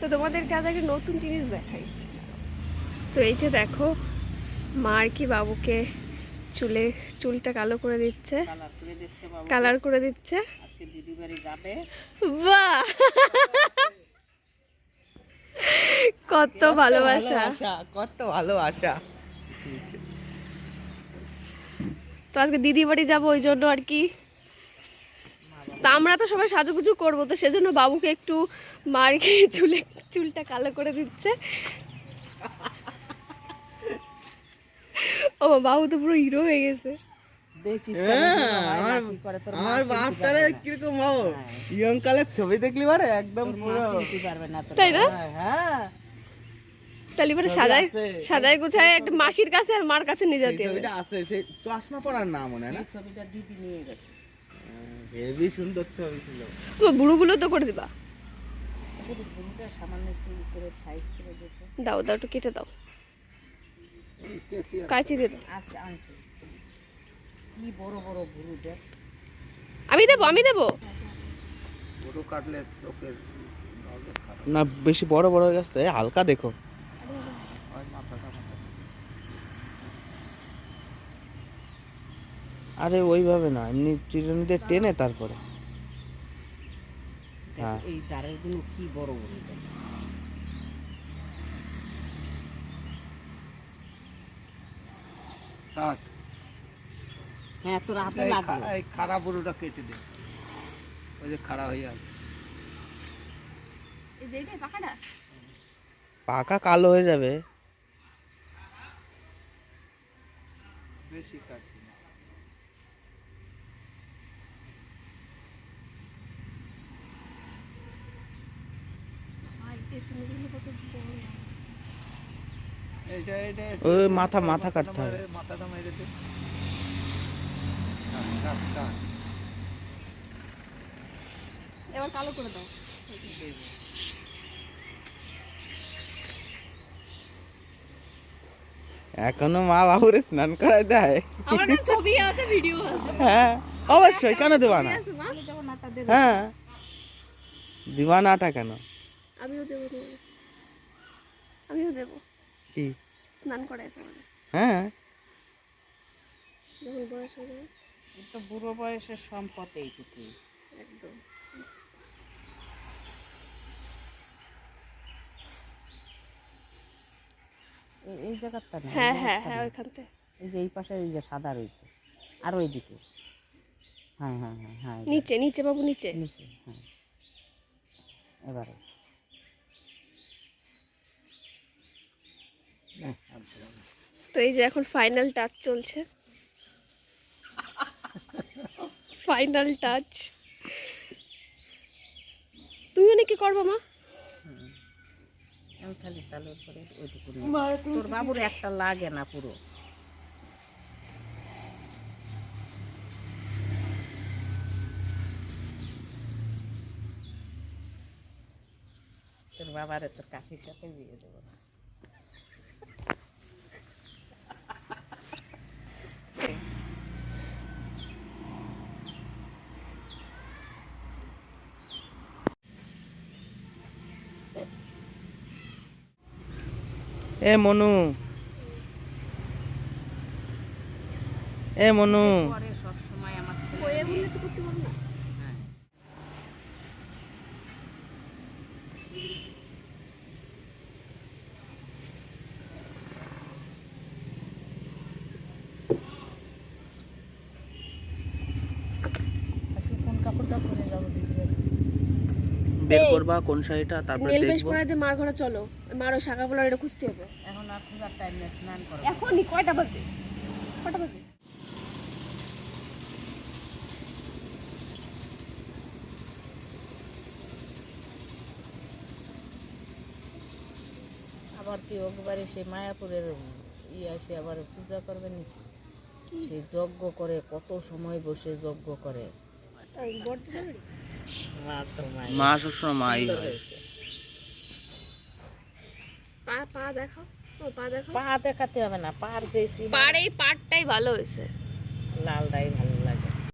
তো তোমাদেরকে আজ একটা নতুন জিনিস দেখাই। তো এই যে দেখো মা আর কি বাবুকে চুলে চুলটা কালো করে দিচ্ছে। কালার করে দিচ্ছে বাহ! কত ভালোবাসা। কত ভালোবাসা। তো আজকে দিদি বাড়ি যাব ওই জন্য আর কি। তো আমরা তো সবাই সাজুগুজু করব তো সেজন্য বাবুকে একটু মার খেয়ে চুলে চুলটা কালো করে দিচ্ছে। ও বাবু তো পুরো হিরো হয়ে গেছে। আমার বাপটারে কীরকম ভাবো ছবি দেখলি বারে? একদম পুরো। পারবে না তাই না? হ্যাঁ তাহলে এবারে সাজাই সাজাই গুছায় একটা মাসির কাছে আর মার কাছে নিয়ে যেতে হবে। আছে সেই চশমা পরার না মনে হয় না? ছবিটা দিদি নিয়ে গেছে। হেভি সুন্দর ছবি ছিল। ও বুড়োগুলো তো করে দিবা। শুধু সামান্য সাইজ করে দাও দাও একটু কেটে দাও। কাচি দিয়ে দাও। কি বড় বড় ভুরু দেখ। আমি দেবো আমি দেবো। গরু কাটলে না বেশি বড় বড় হয়ে গেছে। হালকা দেখো। আরে ওইভাবে না এমনি চিরুনিতে টেনে তারপরে। হ্যাঁ। এই কি বড় হ্যাঁ তোর হাতে লাগবে এই খাড়া বুড়োটা কেটে দে। ওই যে খাড়া হয়ে আছে। পাকা কালো হয়ে যাবে। বেশি কাটবি না। ওই মাথা মাথা কাটতে হবে। মাথাটা মেরে দে। এবার কালো করে দাও। এখনও মা বাবুরে স্নান করাই দেয়। আমার ছবি আছে ভিডিও আছে। হ্যাঁ অবশ্যই। কেন দেবা না? হ্যাঁ। দিবা নাটা কেন? আমিও দেবো আমিও দেবো। কি? স্নান করাই হ্যাঁ। যখন বয়স হয়ে যাবে তো বুড়ো বয়সের সম্পদ এইটুকু একদম। এই- এই জায়গাটা না হ্যাঁ হ্যাঁ হ্যাঁ। ওইখানতে এই যে এই পাশে এই যে সাদা রয়েছে। আর ওইদিকে। হ্যাঁ হ্যাঁ হ্যাঁ হ্যাঁ নিচে নিচে বাবু নিচে। নিচে হ্যাঁ। এবারে। তো এই যে এখন ফাইনাল টাচ চলছে। ফাইনাল টাচ তুমিও নাকি করব মা? খালি ওইটুকু তোর বাবুর একটা লাগে না পুরো। তোর বাবারে তোর কাকির সাথে বিয়ে দেবো না। এ মনু। এ মনু। সব সময় আমার ছেলে হ্যাঁ আজকে কোন কাপড়টা পরে যাব দিদি বের করবা কোন শাড়িটা তারপরে নেল বেশ পরাতে মার ঘরে চলো শাখা বলার এটা খুঁজতে হবে। এখন আর খোঁজার টাইম নেই স্নান করো এখনই কয়টা বাজে? কয়টা বাজে? আবার কি একবারে সে মায়াপুরের ইয়ে এসে আবার পূজা করবে নাকি? সে যজ্ঞ করে কত সময় বসে যজ্ঞ করে? মা সবসময় মাই হয়। পা ও পা দেখাতে হবে না পার যে পার এই পাটটাই ভালো হয়েছে। লালটাই ভালো।